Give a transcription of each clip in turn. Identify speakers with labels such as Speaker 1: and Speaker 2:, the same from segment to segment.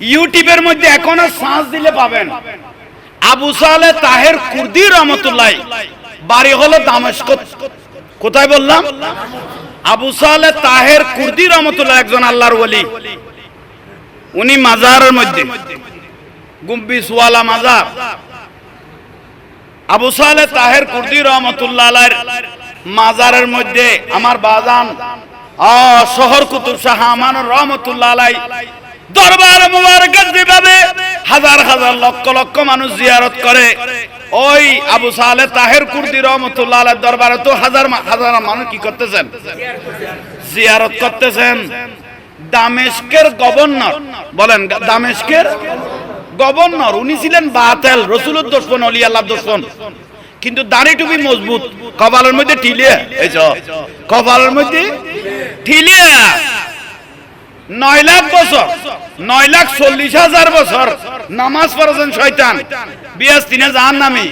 Speaker 1: ইউটিউবের মধ্যে এখনও সার্চ দিলে পাবেন। আবু সালে তাহের কুর্দি রহমতুল্লাহ। বাড়ি হলো দামেস্ক। কোথায় বললাম? আবু সালে তাহের কুর্দি রহমতুল্লাহ একজন আল্লাহর ওলি। উনি মাজারের মধ্যে। গুম্বিসওয়ালা মাজার। আবু সালে তাহের কুর্দি রহমতুল্লাহ মাজারের মধ্যে আমার বাজান শহর কুতুব শাহ আমানুর রহমতুল্লাহ আলাই দরবার মুবারকের যেভাবে হাজার হাজার লক্ষ লক্ষ মানুষ জিয়ারত করে। ওই আবু সালে তাহের কুর্দি রহমতুল্লাহ দরবারে তো হাজার হাজার মানুষ কি করতেছেন? জিয়ারত করতেছেন। দামেশকের গভর্নর, বলেন দামেশকের গভর্নর, উনি ছিলেন বাতেল, রসুলের দোষণ অলি আল্লাহ দোষণ কিন্তু দাড়ি টুপি মজবুত, কপালের মধ্যে ঠিলিয়া এই কপালের মধ্যে ঠিলিয়ে নয় লাখ বছর, নয় লাখ চল্লিশ হাজার বছর নামাজ পড়েছেন শয়তান। বিয়াস তিনে জাহান নামি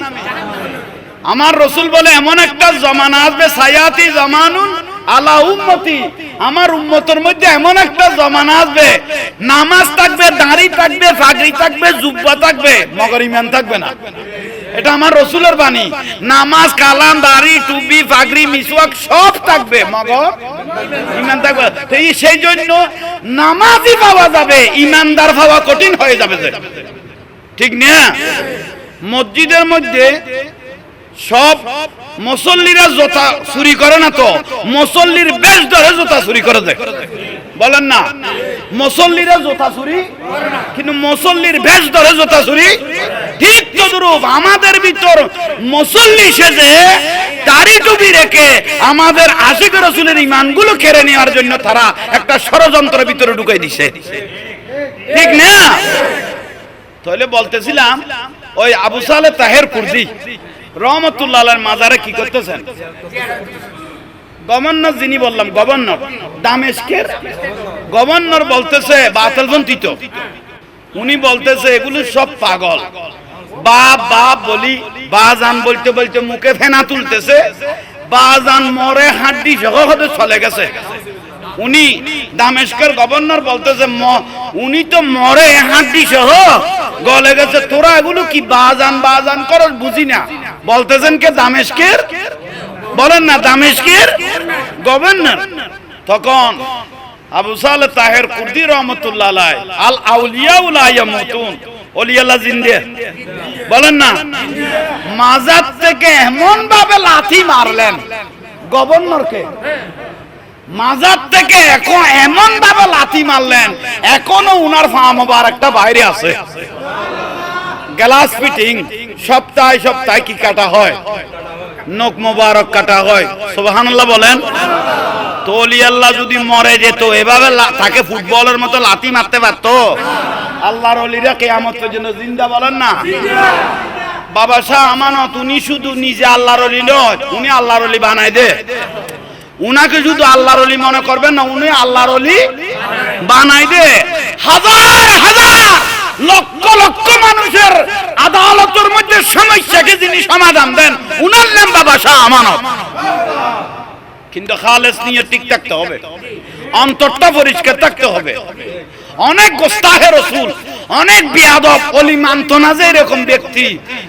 Speaker 1: আমার রসুল বলে, এমন একটা জমানা আসবে, সায়াতি জামানুন আলা উম্মতি। আমার উম্মতের মধ্যে এমন একটা জমানা আসবে, নামাজ থাকবে, দাড়ি থাকবে ফাগরি থাকবে, জুব্বা থাকবে, মগর ইমান থাকবে না। এটা আমার রসুলের বাণী। নামাজ, কালাম, দাড়ি, টুপি ফাগরি মিসওয়াক সব থাকবে। মগর, ইমান থাকবে। সেই জন্য নামাজই পাওয়া যাবে, ইমানদার পাওয়া কঠিন হয়ে যাবে ঠিক না? মসজিদের মধ্যে সব মুসল্লিরা জোতা চুরি করে না তো? মুসল্লির বেশ ধরে জোতা চুরি করে দেয়। বলেন না। মুসল্লিরা জোতা চুরি কিন্তু মুসল্লির বেশ ধরে জোতা চুরি ঠিক তদরূপ আমাদের ভিতর মুসল্লি সেজে দাড়ি টুপি রেখে আমাদের আশিক রসুলের ইমানগুলো কেড়ে নেওয়ার জন্য তারা একটা ষড়যন্ত্রের ভিতরে ঢুকাই দিছে। ঠিক না? তাহলে বলতেছিলাম, ওই আবু সালে তাহের কুর্দি রহমতুল্লাহ মাজারে কি করতেছেন? গভর্নর যিনি বললাম, গভর্নর, দামেস্কের গভর্নর বলতেছে বাতিলপন্থী তো উনি বলতেছে, এগুলো সব পাগল। বাপ বাপ বলি, বাজান বলতে বলতে মুখে ফেনা তুলতেছে, বাজান মরে হাড্ডি সহ হতে চলে গেছে। উনি দামেস্কের গভর্নর বলতেছে উনি তো মরে হাড্ডি সহ গলে গেছে, তোরা এগুলো কি বাজান বাজান করো বুঝি না। বলতেছেন কে, দামেস্কের? বলেন না, দামেস্কের গভর্নর। তখন আবু সালে তাহের কুর্দি রহমতুল্লাহ আল আউলিয়া উলাইয়া মতুন অলিয়াল্লাহ জিন্দে। বলেন না মাজার থেকে এমন ভাবে লাথি মারলেন গভর্নরকে। মাজার থেকে এখন এমন ভাবে লাথি মারলেন, এখনও উনার ফার্ম হবার একটা বাইরে আছে। গ্লাস ফিটিং, সপ্তাহে সপ্তাহে কি কাটা হয়? নখ মোবারক কাটা হয়। সুবহানাল্লাহ বলেন। তো অলি আল্লাহ যদি মরে যেত, এভাবে তাকে ফুটবলের মতো লাথি মারতে পারতো। আল্লাহর অলিরা কেয়ামত পর্যন্ত জিন্দা বলেন না? বাবা শাহ আমানত, উনি শুধু নিজে আল্লাহর অলি নয়, উনি আল্লাহর অলি বানাই দে। উনাকে শুধু আল্লাহর অলি মনে করবেন না, উনি আল্লাহর অলি বানাই দে। হাজার হাজার, লক্ষ লক্ষ মানুষের আদালতের মধ্যে সমস্যাকে যিনি সমাধান দেন, উনার নাম বাবা শাহ আমানত। কিন্তু খালেস নিয়ে ঠিক থাকতে হবে। অন্তরটা পরিষ্কার থাকতে হবে। অনেক গোস্তাহে রসুল, অনেক বিয়াদব, অলি মানত না যে এরকম ব্যক্তি।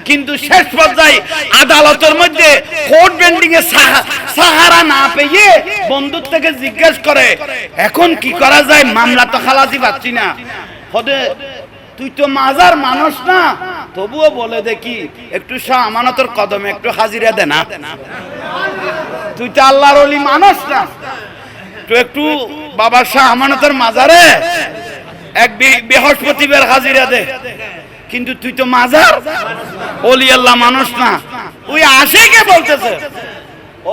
Speaker 1: কিন্তু শেষ পর্যায়ে আদালতের মধ্যে কোর্ট বেন্ডিং এ সাহারা না পেয়ে বন্ধুর থেকে জিজ্ঞেস করে, এখন কি করা যায়? মামলা তো খালাসি পাচ্ছি না। হদে তুই তো মাজার মানুষ না? তবুও বলে দেখি, একটু শাহ আমানতের কদমে একটু হাজিরা দে না। তুই তো আল্লাহর অলি মানুষ না? তো একটু বাবা শাহ আমানতের মাজারে? এক বৃহস্পতিবার হাজিরা দে। কিন্তু তুই তো মাজার? অলি আল্লাহ মানুষ না। ওই আসে কে বলতেছে।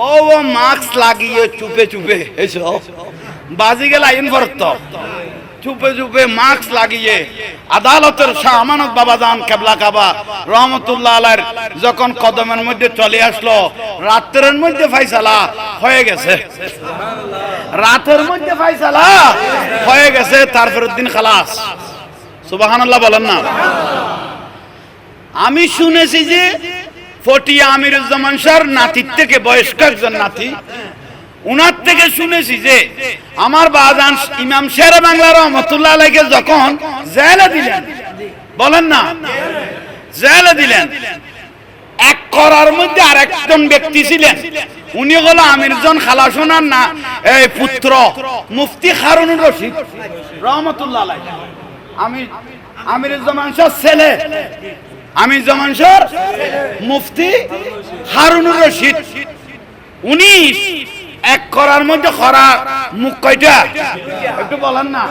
Speaker 1: ও ও, মাস্ক লাগিয়ে চুপে চুপে এসো। বাজি গেল আইন ভরত। চুপে চুপে মাস্ক লাগিয়ে আদালতের শাহ আমানত বাবা যান কেবলা কাবা রহমতুল্লাহ আলার যখন কদমের মধ্যে চলে আসলো, রাত্রের মধ্যে ফাইসালা হয়ে গেছে। রাতের মধ্যে ফাইসালা হয়ে গেছে তারপরের দিন খালাস। সুবাহানাল্লাহ বলেন না। আমি শুনেছি যে ফটিয়া আমিরুজ্জামান শাহর নাতির থেকে বয়স্ক একজন নাতি, উনার থেকে শুনেছি যে আমার বাজান ইমাম শের বাংলা রহমতুল্লাহ আলাইকে যখন জেলে দিলেন, বলেন না, জেলে দিলেন এক করার মধ্যে আর একজন ব্যক্তি ছিলেন। উনি হলো আমিরজন খালাসোনার না, এই পুত্র, মুফতি হারুনুর রশিদ। রহমতুল্লাহ আমি আমির জামান শাহ ছেলে। আমির জামান শাহ মুফতি হারুনুর রশিদ। উনি এক করার মধ্যে খরা, মুখ কয়টা? একটু বলেন না।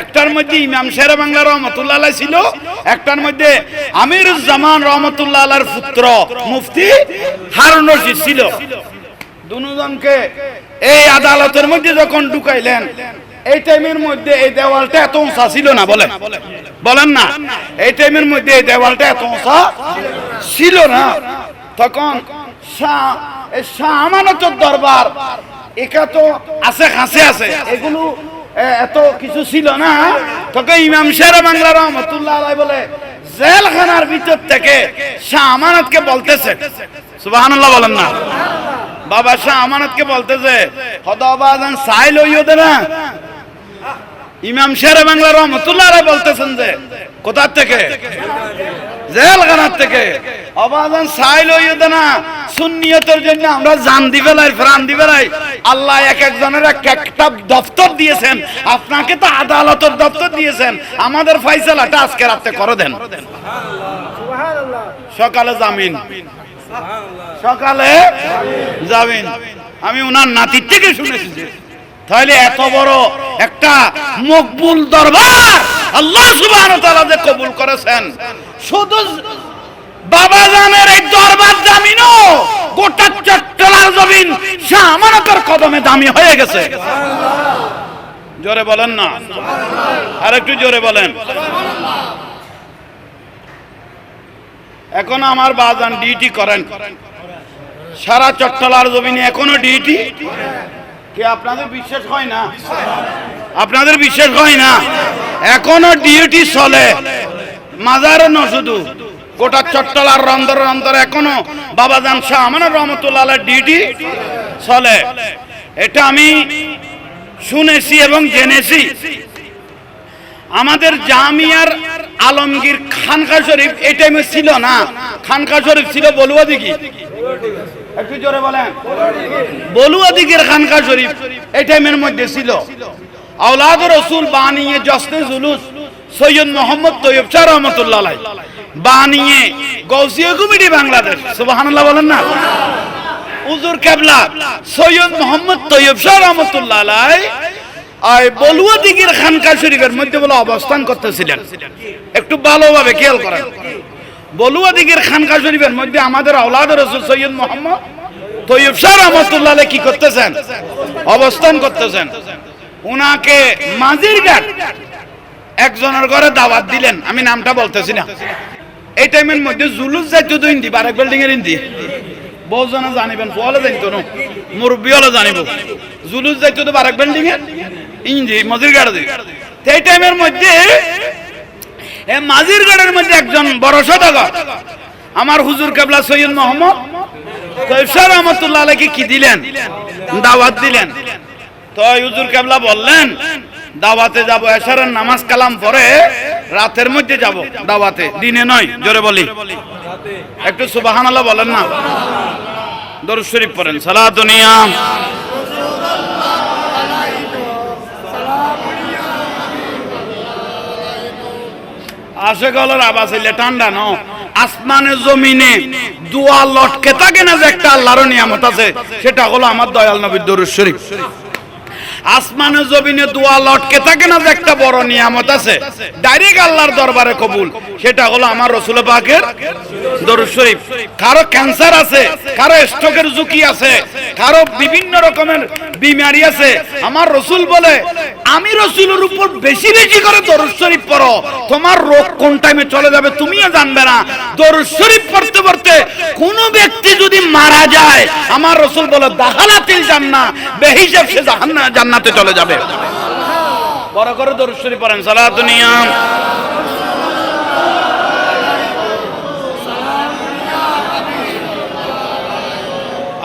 Speaker 1: একটার মধ্যে ইমাম শের বাংলা রহমতুল্লাহ ছিল, একটার মধ্যে আমির জামান রহমতুল্লাহ আলার পুত্র মুফতি হারুন রশিদ ছিল। দুজনকে এই আদালতের মধ্যে যখন ঢুকাইলেন, এই টাইমের মধ্যে এই দেওয়ালটা এত উঁচা ছিল না বলেন। বলেন না, এই টাইমের মধ্যে এই দেওয়ালটা এত উঁচা ছিল না। তখন দরবার। একা তো আছে আছে। এগুলো এত কিছু ছিল না। তোকে ইমাম শের বাংলা রহমতুল্লাহ বলে, জেলখানার ভিতর থেকে শাহ আমানতকে বলতেছে। সুবহানাল্লাহ বলেন না। বাবা শাহ আমানতকে বলতেছে হদাবাজান দে না। ইমাম শের বাংলা রহমতুল্লাহ আলাই বলতেছেন যে কোথা থেকে? জেলখানার থেকে। অবাদান সাইল হইতে না। সুন্নিয়তের জন্য আমরা জান দিবে লাই প্রাণ দিবে লাই আল্লাহ এক একজনের এক একটা দপ্তর দিয়েছেন। আপনাকে তো আদালতের দপ্তর দিয়েছেন। আমাদের ফাইসালাটা আজকে রাতে করে দেন। সকালে জামিন। সকালে জামিন। আমি উনার নাতির থেকে শুনেছি তাহলে এত বড় একটা মকবুল দরবার আল্লাহ সুবহানাহু ওয়া তাআলা যে কবুল করেছেন। শুধু বাবা জানের এই দরবার জামিনও গোটা চট্টলার জমিন শাহ আমানতের কদমে দামি হয়ে গেছে। জোরে বলেন না। আর একটু জোরে বলেন। এখন আমার বাজান ডিউটি করেন। সারা চট্টলার জমিনে এখনও ডিউটি? কে আপনাদের বিশ্বাস হয় না? আপনাদের বিশ্বাস হয় না? এখনও ডিউটি চলে। মাজারও ন শুধু। গোটা চট্টলার রন্দর রন্দর এখনও। বাবাজান শাহ আমার রহমতুল্লাহ ডিউটি। চলে। এটা আমি শুনেছি এবং জেনেছি। আমাদের জামিয়ার আলমগীর খানকা শরীফ, এই টাইমে ছিল না। খানকা শরীফ ছিল বলুয়া দিঘি একটু জোরে বলেন। বলুয়া দিঘির খানকা শরীফ এই টাইমের মধ্যে ছিল। আওলাদ রসুল বানিয়ে জসনে জুলুস সৈয়দ মোহাম্মদ তৈয়ব শাহ রহমতুল্লাহ বানিয়ে গৌসিয়া কমিটি বাংলাদেশ। সুবহানাল্লাহ বলেন না? উজুর কেবলা, সৈয়দ মোহাম্মদ তৈয়ব শাহ রহমতুল্লাহ আলাই বলুয়া দিঘির খানকা শরীফের মধ্যে বলে অবস্থান করতেছিলেন। একটু ভালোভাবে খেয়াল করেন। বলুয়া দিঘির খানকা শরীফের মধ্যে আমাদের আওলাদ রসুল সৈয়দ মোহাম্মদ তৈয়ব শাহ রহমতুল্লাহ কি করতেছেন? অবস্থান করতেছেন। উনাকে মাঝির ঘাট একজনের ঘরে দাওয়াত দিলেন। আমি নামটা বলতেছি না। এই টাইমের মধ্যে জুলুস যাইতো তো হিন্দি বারেক বিল্ডিং এর হিন্দি বহুজনে জানিবেন ফলে জানিত না? মুরব্বী হলে জানিব। জুলুস যাইতো তো বারেক বিল্ডিং এর ইঞ্জি মজির গাড়ি দিয়ে এই টাইমের মধ্যে, এ মাঝির গাড়ির মধ্যে একজন বড় সদাগর। আমার হুজুর কেবলা সৈয়দ মোহাম্মদ কৈফসা রহমতুল্লাহ আলাইকে কি দিলেন? দাওয়াত দিলেন। তো হুজুর কেবলা বললেন, দাওয়াতে যাব, এশারের নামাজ কালাম পরে রাতের মধ্যে যাব দাওয়াতে। দিনে নয় জোরে বলি। একটু সুবহানাল্লাহ বলেন না। দরুদ শরীফ পড়েন। সালাত দুনিয়া। আবাস হইলে ঠান্ডা ন। আসমানে জমিনে দুয়া লটকে থাকে না যে একটা আল্লাহর নিয়ামত আছে। সেটা হলো আমার দয়াল নবীর দরুদ শরীফ। আসমানে জমিনে দোয়া লটকে থাকে না যে একটা বড় নিয়ামত আছে? ডাইরেক্ট আল্লাহর দরবারে কবুল। সেটা হলো আমার রসুল পাকের দরুদ শরীফ। কারও ক্যান্সার আছে, কারও স্ট্রোকের ঝুঁকি আছে, কারও বিভিন্ন রকমের বিমারি আছে। আমার রসুল বলে আমি রসুলের উপর বেশি বেশি করে দরুদ শরীফ পড়ো। তোমার রোগ কোন টাইমে চলে যাবে তুমিও জানবে না। দরুদ শরীফ পড়তে পড়তে কোন ব্যক্তি যদি মারা যায়, আমার রসুল বলে দাহালাতিল জান্নাহ, বেহিসাব সে জান্নাতে চলে যাবে। বড় করে দরুদ শরীফ পড়েন সালাতুন নিয়াম।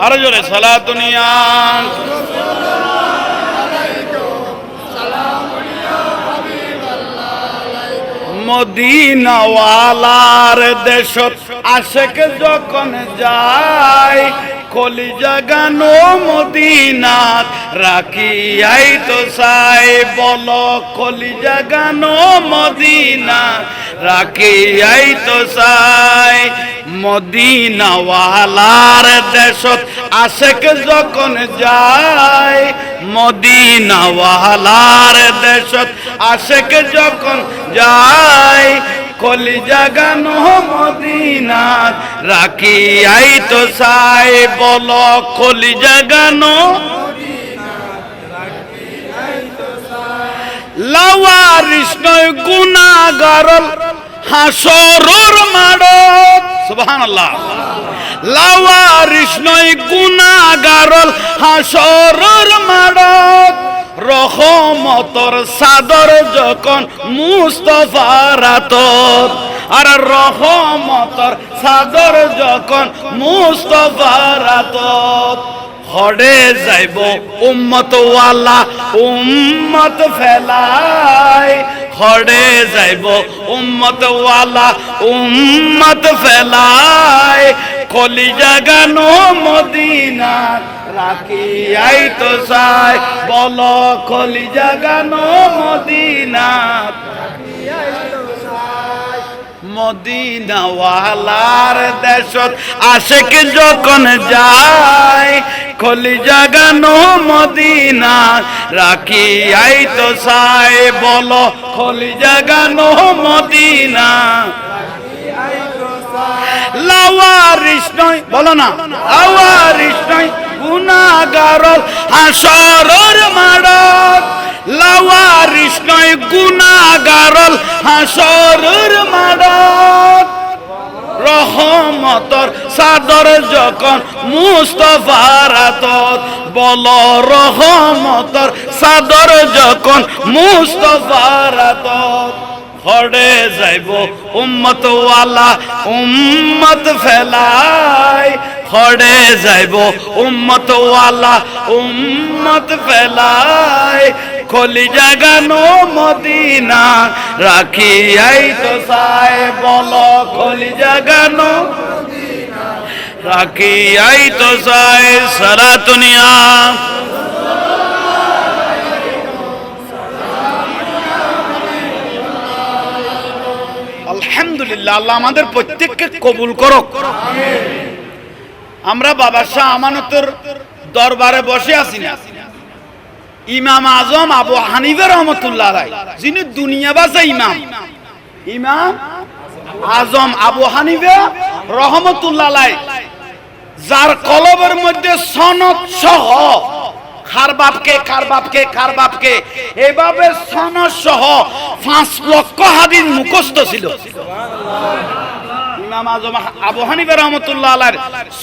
Speaker 1: আরও জোরে সালাতুন মদিনাওয়ালার দেশ। আশেক যখন যায় কলি জাগানো মদিনাত রাখিয়াই তো সাই বল কলি জাগানো মদিনাত রাখিয়াই তো সাই মদিনাওয়ালার দেশত আশেক যখন যায়, মদিনাওয়ালার দেশত আশেক যখন যায় কলি জাগানো মদিনাত রাখি আই তো সাই বল কলি জাগানো লাওয়ারিস নয় গুনাগারল হাসরুর মাড়ত সুবহানাল্লাহ। লাওয়ারিস নয় গুনাগারল হাসরুর মাড়ত রহমতর সাদর যখন মুস্তফার আতর আর রহমতর সাদর যখন মুস্তফার আতর হড়ে যাইব উম্মত ওয়ালা উম্মত ফেলাই হড়ে যাইব উম্মত ওয়ালা উম্মত ফেলায় কলি জাগানো মদিনা রাখি আই তো সাই বল কলি জাগানো মদিনা মদিনাওয়ালার দেশত আশেক যখন যায় কলি জাগানো মদিনা রাখি আই তো সাই বল কলি জাগানো মদিনা লাওয়ারিস নয়, বলো না লাওয়ারিস নয় গুনাগার হাসরর মারত লাওয়ারিস নয় গুনাগারল হাসরর মারত রহমতর সাদর যখন মুস্তফার আতত বল রহমতর সাদর যখন মুস্তফার আতত হড়ে যাইব উম্মত ওয়ালা উম্মত ফেলাই। হড়ে যাইব উম্মত ওয়ালা উম্মত ফেলাই। খলি জাগানো মদিনা রাখি আই তো সাই বল খলি জাগানো রাখি আই তো সাই সারা দুনিয়া। আলহামদুলিল্লাহ, আল্লাহ আমাদের প্রত্যেককে কবুল করো আমরা বাবা শাহ আমানতের দরবারে বসে আছি না। ইমাম আজম আবু হানিফা রহমতুল্লাহ যিনি দুনিয়া বাসে ইমাম। ইমাম আজম আবু হানিফা রহমতুল্লাহ যার কলবের মধ্যে সনদ সহ, খার বাপকে খার বাপকে খার বাপকে, এভাবে সনদ সহ পাঁচ লক্ষ হাদিস মুখস্থ ছিল। ইমাম আজম আবু হানিফা রহমতুল্লাহ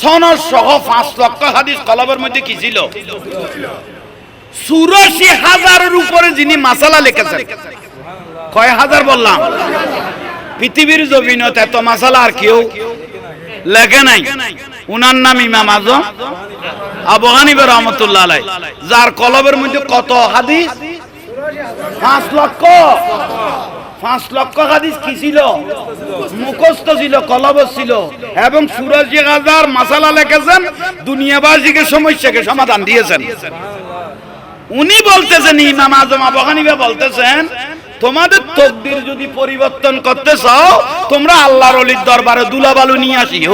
Speaker 1: সনদ সহ পাঁচ লক্ষ হাদিস কলবের মধ্যে কি ছিল? চুরাশি হাজারের উপরে যিনি মাসালা লিখেছেন। কয় হাজার বললাম? পৃথিবীর জমিনত এত মাসালা আর কেউ লেখে নাই। উনার নাম ইমাম আজম আবু রহমতুল্লাহ আলাই যার কলবের মধ্যে কত হাদিস? পাঁচ লক্ষ। পাঁচ লক্ষ হাদিস কি ছিল? মুখস্থ ছিল কলব ছিল। এবং সুরাজি হাজার মাসালা লিখেছেন, দুনিয়াবাসীকে সমস্যাকে সমাধান দিয়েছেন। উনি বলতেছেন ইমাম আজম আবু হানিফা বলতেছেন তোমাদের তকদির যদি পরিবর্তন করতে চাও তোমরা আল্লাহর অলির দরবারে দুলাবালু নিয়ে আসিও।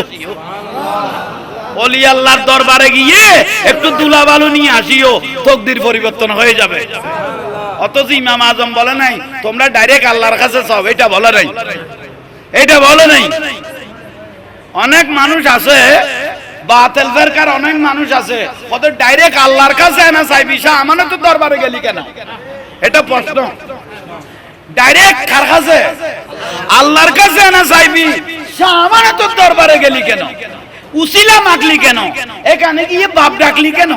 Speaker 1: অলি আল্লাহর দরবারে গিয়ে একটু দুলাবালু নিয়ে আসিও তকদির পরিবর্তন হয়ে যাবে। অথচ ইমাম আজম বলে নাই তোমরা ডাইরেক্ট আল্লাহর কাছে চাও। এটা বলে নাই। এটা বলে নাই। অনেক মানুষ আছে বাতেল ফেরকার অনেক মানুষ আছে। ওদের ডাইরেক্ট আল্লাহর কাছে না চাইবি শাহ আমানে তো দরবারে গেলি কেন? এটা প্রশ্ন। ডাইরেক্ট কার কাছে? আল্লাহর কাছে না চাইবি শাহ আমানে তো দরবারে গেলি কেন? উসিলা মাগলি কেন? এখানে গিয়ে বাপ ডাকলি কেন?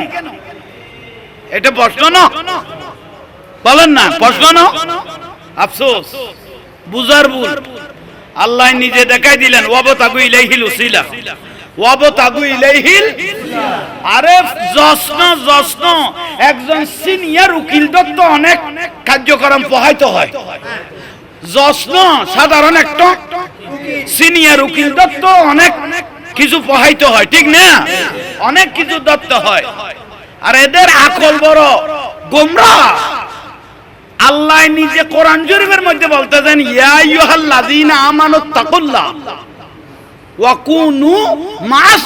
Speaker 1: এটা প্রশ্ন না? বলেন না, প্রশ্ন না? আফসোস, বুঝার ভুল। আল্লাহ নিজে দেখাই দিলেন, ওয়াবতাগু ইলাইহিল উসিলা। আরে একজন উকিল অনেক কার্যক্রম প্রহাইত হয়। সাধারণ সিনিয়র উকিল অনেক কিছু পহাইতে হয়, ঠিক না? অনেক কিছু দত্ত হয়। আর এদের আকল বড়, গোমরা। আল্লাহ নিজে কোরআন শরীফের মধ্যে বলতেছেন, ইয়া আইয়ুহাল্লাযীনা আমানুত তাকুল্লাহ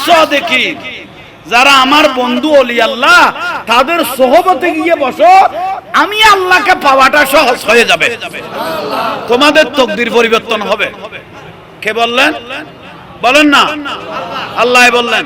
Speaker 1: সাদিকিন যারা আমার বন্ধু অলি আল্লাহ, তাদের সহবতে গিয়ে বসো, আমি আল্লাহকে পাওয়াটা সহজ হয়ে যাবে। তোমাদের তকদির পরিবর্তন হবে। কে বললেন? বলেন না। আল্লাহ বললেন।